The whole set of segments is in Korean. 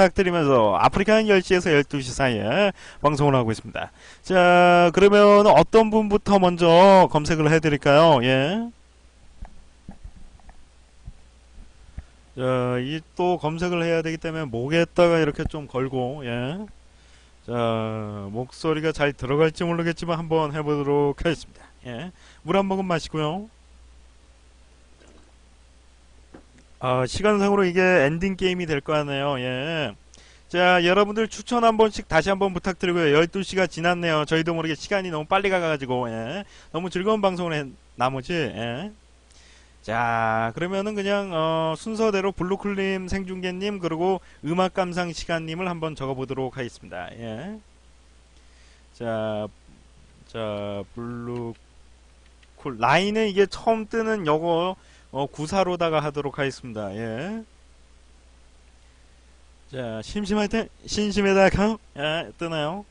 부탁드리면서 아프리카는 10시에서 12시 사이에 방송을 하고 있습니다. 자, 그러면 어떤 분부터 먼저 검색을 해드릴까요? 예. 자, 이 또 검색을 해야 되기 때문에 목에다가 이렇게 좀 걸고, 예. 자, 목소리가 잘 들어갈지 모르겠지만 한번 해보도록 하겠습니다. 예. 물 한 모금 마시고요. 아, 시간상으로 이게 엔딩 게임이 될거 같네요. 예. 자, 여러분들 추천 한 번씩 다시 한번 부탁드리고요. 12시가 지났네요. 저희도 모르게 시간이 너무 빨리 가가지고, 예. 너무 즐거운 방송을 한 나머지, 예. 자, 그러면은 그냥, 어, 순서대로 블루클림 생중계님, 그리고 음악 감상 시간님을 한번 적어보도록 하겠습니다. 예. 자, 자, 블루쿨. 라인은 이게 처음 뜨는 요거, 어, 구사로다가 하도록 하겠습니다. 예. 자, 심심할 때, 심심해다가, 예, 뜨나요?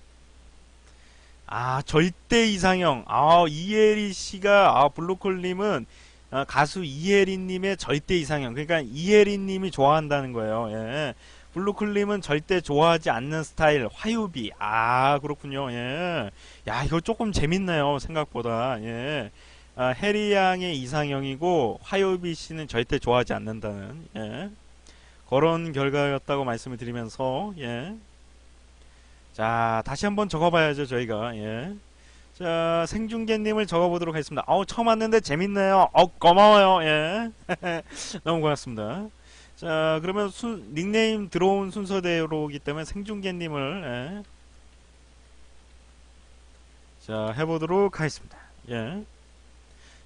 아, 절대 이상형. 아, 이혜리 씨가, 아, 블루콜님은, 아, 가수 이혜리님의 절대 이상형. 그러니까 이혜리님이 좋아한다는 거예요. 예. 블루클림은 절대 좋아하지 않는 스타일, 화요비. 아, 그렇군요. 예. 야, 이거 조금 재밌네요. 생각보다. 예. 아, 해리 양의 이상형이고 화요비 씨는 절대 좋아하지 않는다는 예. 그런 결과였다고 말씀을 드리면서 예. 자 다시 한번 적어봐야죠 저희가 예. 자 생중계님을 적어보도록 하겠습니다. 어우 처음 왔는데 재밌네요. 어 고마워요. 예. 너무 고맙습니다. 자 그러면 순, 닉네임 들어온 순서대로기 때문에 생중계님을 예. 자 해보도록 하겠습니다. 예.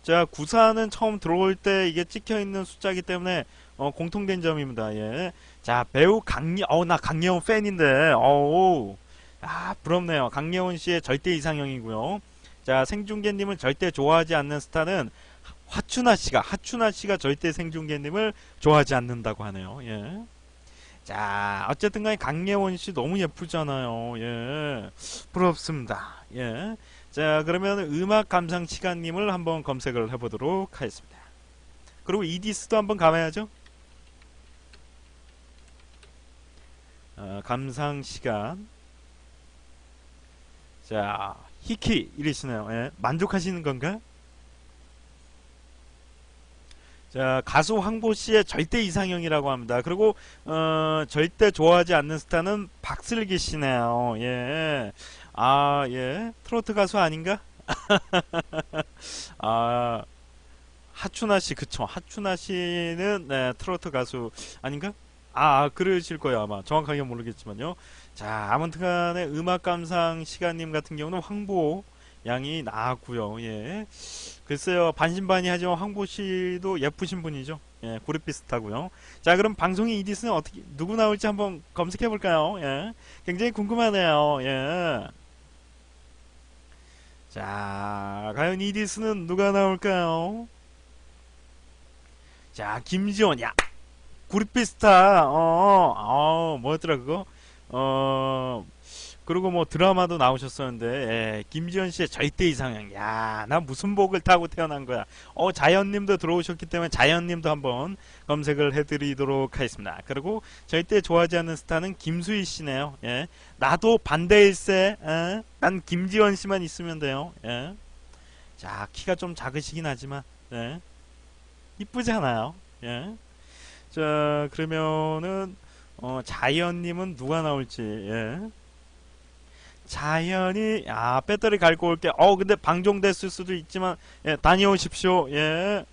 자, 구사는 처음 들어올 때 이게 찍혀 있는 숫자이기 때문에 어, 공통된 점입니다. 예. 자, 배우 강예, 어, 나 강예원 팬인데, 어우, 아, 부럽네요. 강예원 씨의 절대 이상형이고요. 자, 생중계님은 절대 좋아하지 않는 스타는 화춘아 씨가, 하춘아 씨가 절대 생중계님을 좋아하지 않는다고 하네요. 예. 자, 어쨌든 간에 강예원 씨 너무 예쁘잖아요. 예. 부럽습니다. 예. 자, 그러면 음악 감상 시간님을 한번 검색을 해보도록 하겠습니다. 그리고 이디스도 한번 감아야죠. 어, 감상 시간. 자, 히키 이러시네요. 예, 만족하시는 건가? 자, 가수 황보 씨의 절대 이상형이라고 합니다. 그리고 어, 절대 좋아하지 않는 스타는 박슬기 씨네요. 예. 아, 예. 트로트 가수 아닌가? 아, 하춘아 씨, 그쵸. 하춘아 씨는, 네, 트로트 가수 아닌가? 아, 아, 그러실 거예요, 아마. 정확하게 모르겠지만요. 자, 아무튼 간에 음악 감상 시간님 같은 경우는 황보 양이 나왔고요 예. 글쎄요, 반신반의 하지만 황보 씨도 예쁘신 분이죠. 예, 그룹 비슷하고요. 자, 그럼 방송의 이디스는 어떻게, 누구 나올지 한번 검색해 볼까요? 예. 굉장히 궁금하네요. 예. 자, 과연 이디스는 누가 나올까요? 자, 김지원, 야, 구리피스타, 어, 어, 뭐였더라, 그거? 어, 그리고 뭐 드라마도 나오셨었는데, 예, 김지원 씨의 절대 이상형. 야, 나 무슨 복을 타고 태어난 거야. 어, 자연님도 들어오셨기 때문에 자연님도 한번 검색을 해드리도록 하겠습니다. 그리고 절대 좋아하지 않는 스타는 김수희 씨네요. 예, 나도 반대일세. 예? 난 김지원 씨만 있으면 돼요. 예. 자, 키가 좀 작으시긴 하지만, 예. 이쁘잖아요. 예. 자, 그러면은, 어, 자연님은 누가 나올지, 예. 자연이, 아, 배터리 갈고 올게. 어, 근데 방종됐을 수도 있지만, 예, 다녀오십시오. 예.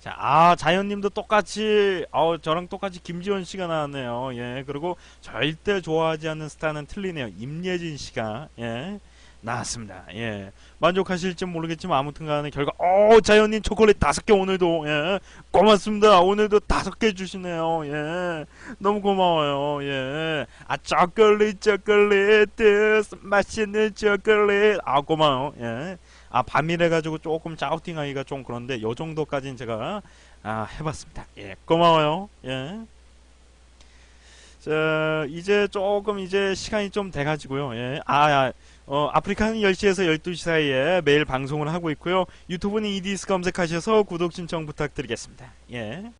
자, 아, 자연님도 똑같이, 어, 저랑 똑같이 김지원 씨가 나왔네요. 예, 그리고 절대 좋아하지 않는 스타는 틀리네요. 임예진 씨가, 예, 나왔습니다. 예, 만족하실지 모르겠지만 아무튼 간에 결과, 어, 자연님 초콜릿 다섯 개 오늘도, 예, 고맙습니다. 오늘도 다섯 개 주시네요. 예, 너무 고마워요. 예, 아, 초콜릿, 초콜릿, 맛있는 초콜릿. 아, 고마워요. 예. 아 밤이래 가지고 조금 짜우팅하기가 좀 그런데 요 정도까지는 제가 아, 해봤습니다. 예, 고마워요. 예. 자, 이제 조금 이제 시간이 좀 돼가지고요. 예. 아, 아, 어, 아프리카는 10시에서 12시 사이에 매일 방송을 하고 있고요. 유튜브는 이디스 검색하셔서 구독 신청 부탁드리겠습니다. 예.